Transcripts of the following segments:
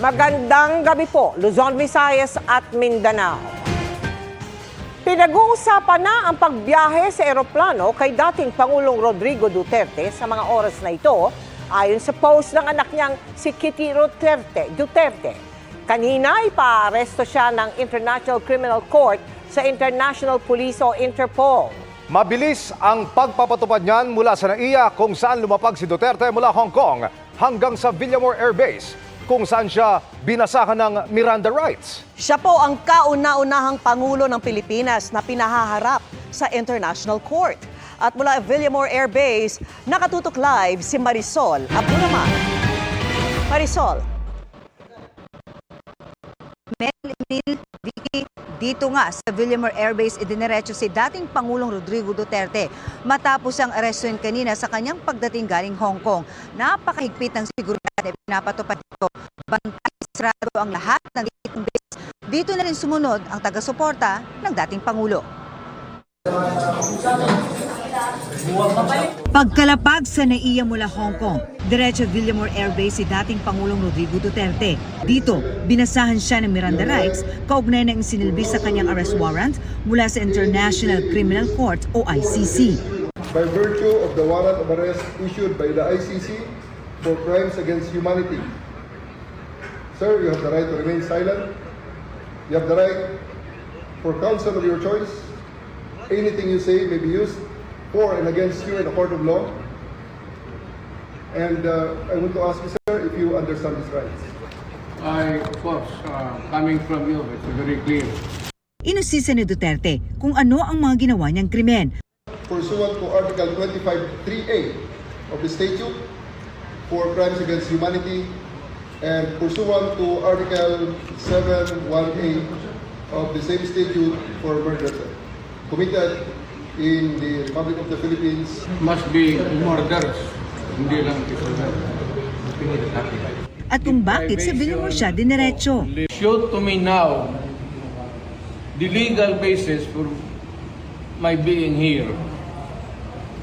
Magandang gabi po, Luzon, Visayas at Mindanao. Pinag-uusapan na ang pagbiyahe sa eroplano kay dating Pangulong Rodrigo Duterte sa mga oras na ito ayon sa post ng anak niyang si Kitty Duterte. Duterte. Kanina ipaaresto siya ng International Criminal Court sa International Police o Interpol. Mabilis ang pagpapatupad niyan mula sa NAIA kung saan lumapag si Duterte mula Hong Kong hanggang sa Villamor Air Base kung saan siya binasahan ng Miranda rights. Siya po ang kauna-unahang Pangulo ng Pilipinas na pinahaharap sa International Court. At mula Villamor Air Base, nakatutok live si Marisol Abdulaman. Marisol, Mel, Mil, Vicky, dito nga sa Villamor Air Base idiniretso si dating Pangulong Rodrigo Duterte matapos ang arestuin kanina sa kanyang pagdating galing Hong Kong. Napakahigpit ng seguridad at pinapatupad dito. Bantay sarado ang lahat ng dating base. Dito na rin sumunod ang taga-suporta ng dating Pangulo. Pagkalapag sa NAIA mula Hong Kong, diretso Villamor Air Base si dating Pangulong Rodrigo Duterte. Dito, binasahan siya ng Miranda rights kaugnay ng sinilbi sa kanyang arrest warrant mula sa International Criminal Court o ICC. by virtue of the warrant of arrest issued by the ICC for crimes against humanity. Sir, you have the right to remain silent. You have the right for counsel of your choice. Anything you say may be used for and against you in a court of law. And uh, I want to ask you, sir, if you understand these rights. I, of course, uh, coming from you, it's very clear. Inusisa ni Duterte kung ano ang mga ginawa niyang krimen Pursuant to Article 25.3A of the statute for crimes against humanity and pursuant to Article 7.1A of the same statute for murder committed in the Republic of the Philippines Must be murderers, hindi lang at kung bakit sa Villamor siya diniretso. Show to me now the legal basis for my being here.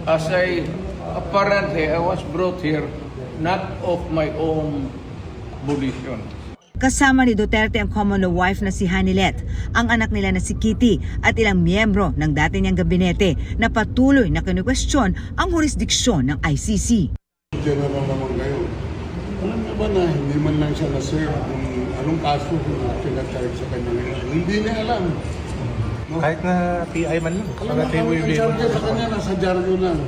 As I, apparently, I was brought here not of my own volition. Kasama ni Duterte ang common law wife na si Hanilet, ang anak nila na si Kitty at ilang miyembro ng dati niyang gabinete na patuloy na kinukwestiyon ang jurisdiksyon ng ICC. General naman ngayon. Alam niyo ba na hindi man lang siya na-serve kung anong kaso na pinag-charge sa kanya ngayon? Hindi niya alam. No? Kahit na PI man lang. Para mo, kay ang Willie charge sa kanya nasa dyaryo lang.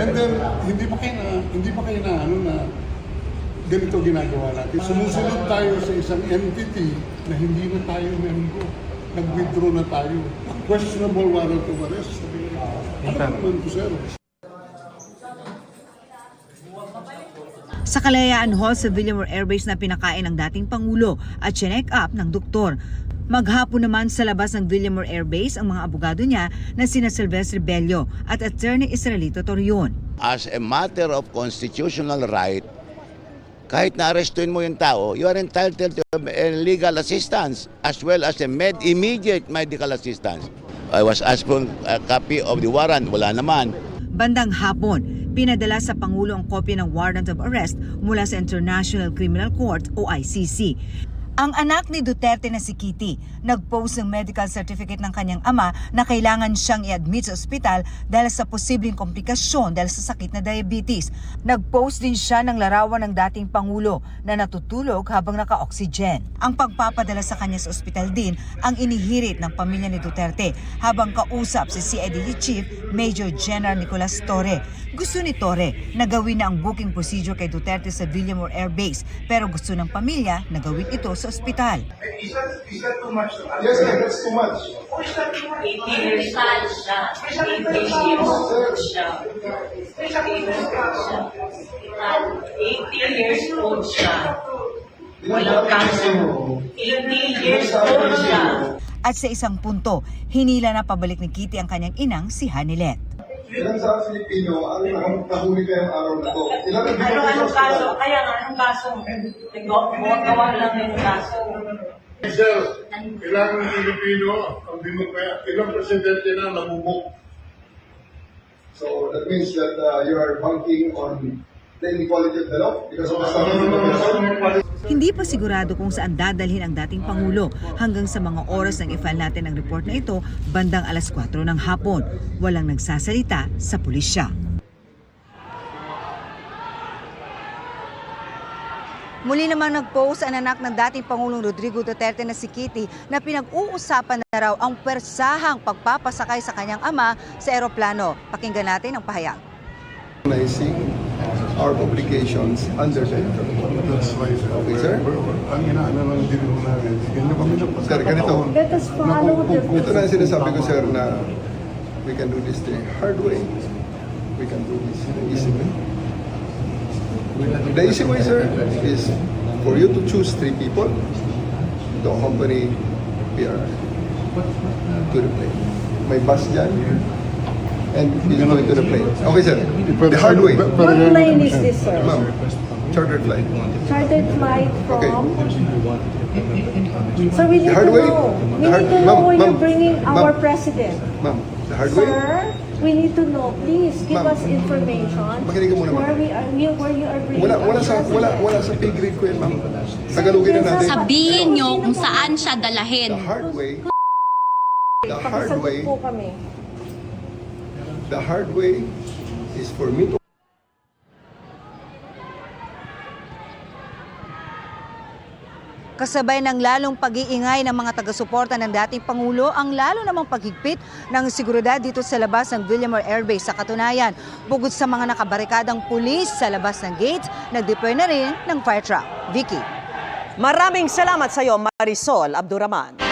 And then, hindi pa kayo na, hindi pa kayo na, ano na, ganito ginagawa natin. Sumusunod tayo sa isang entity na hindi na tayo member. Nag-withdraw na tayo. Questionable warrant of arrest. Ano ba naman to, sir? Sa Kalayaan Hall sa Villamor Air Base na pinakain ng dating Pangulo at chinek up ng doktor. Maghapon naman sa labas ng Villamor Air Base ang mga abogado niya na sina Silvestre Bello at Attorney Israelito Torion. as a matter of constitutional right, kahit na-arrestuin mo yung tao, you are entitled to legal assistance as well as a med immediate medical assistance. I was asked for a copy of the warrant. Wala naman. Bandang hapon, pinadala sa Pangulo ang kopya ng warrant of arrest mula sa International Criminal Court o ICC. Ang anak ni Duterte na si Kitty, nag-post ng medical certificate ng kanyang ama na kailangan siyang i-admit sa ospital dahil sa posibleng komplikasyon dahil sa sakit na diabetes. Nag-post din siya ng larawan ng dating Pangulo na natutulog habang naka-oxygen. Ang pagpapadala sa kanya sa ospital din ang inihirit ng pamilya ni Duterte habang kausap si CIDG Chief Major General Nicolas Torre. Gusto ni Torre na gawin na ang booking procedure kay Duterte sa Villamor Air Base pero gusto ng pamilya na gawin ito sa ospital. Yes, sir, that's too much. 80 years old siya. 80 years old siya. 80 years old siya. Walang kaso. 80 years old siya. At sa isang punto, hinila na pabalik ni Kitty ang kanyang inang si Hanilet. Ilan sa Filipino ang nahuli kayong araw na to? Ilan ang Ano anong kaso? Kaya nga, anong kaso? Gawa lang yung kaso. Sir, ilang Pilipino ang binukaya? Ilang presidente na namumuk? So that means that uh, you are banking on the inequality of the law because of the. Hindi pa sigurado kung saan dadalhin ang dating Pangulo hanggang sa mga oras ng i-file natin ang report na ito bandang alas 4 ng hapon. Walang nagsasalita sa pulisya. Muli naman nag-post ang anak ng dating Pangulong Rodrigo Duterte na si Kitty na pinag-uusapan na raw ang persahang pagpapasakay sa kanyang ama sa eroplano. Pakinggan natin ang pahayag. Recognizing our obligations under the That's why, sir. Okay, sir. Ang inaano lang din mo namin, ganyan kami nagpasakataon. Sir, ganito. Let us follow the Ito na ang sinasabi ko, sir, na we can do this the hard way. We can do this the easy way. The easy way, sir, is for you to choose three people to accompany PR to the plane. May bus dyan, and he's going to the plane. Okay, sir. The hard way. What plane is this, sir? Ma'am, chartered flight. Chartered flight Okay. from? Sir, we need The hard to way? know. We The hard- need to know Ma'am, where you're ma'am, bringing our ma'am. president. Ma'am, the hard way. Sir, we need to know. Please give Ma'am. us information. Makinig ka muna, ma'am. Where we are, we- where you are bringing Wala, our wala sa, wala, president. wala sa pay grade ko yan, ma'am. Tagalogin na natin. Sabihin nyo kung saan siya dalahin. The hard way, the hard way, po kami. The hard way is for me to Kasabay ng lalong pag-iingay ng mga taga-suporta ng dating Pangulo ang lalo namang paghigpit ng seguridad dito sa labas ng Villamor Air Base. Sa katunayan, bukod sa mga nakabarikadang pulis sa labas ng gate, nag-deploy na rin ng fire truck. Vicky. Maraming salamat sa iyo, Marisol Abduraman.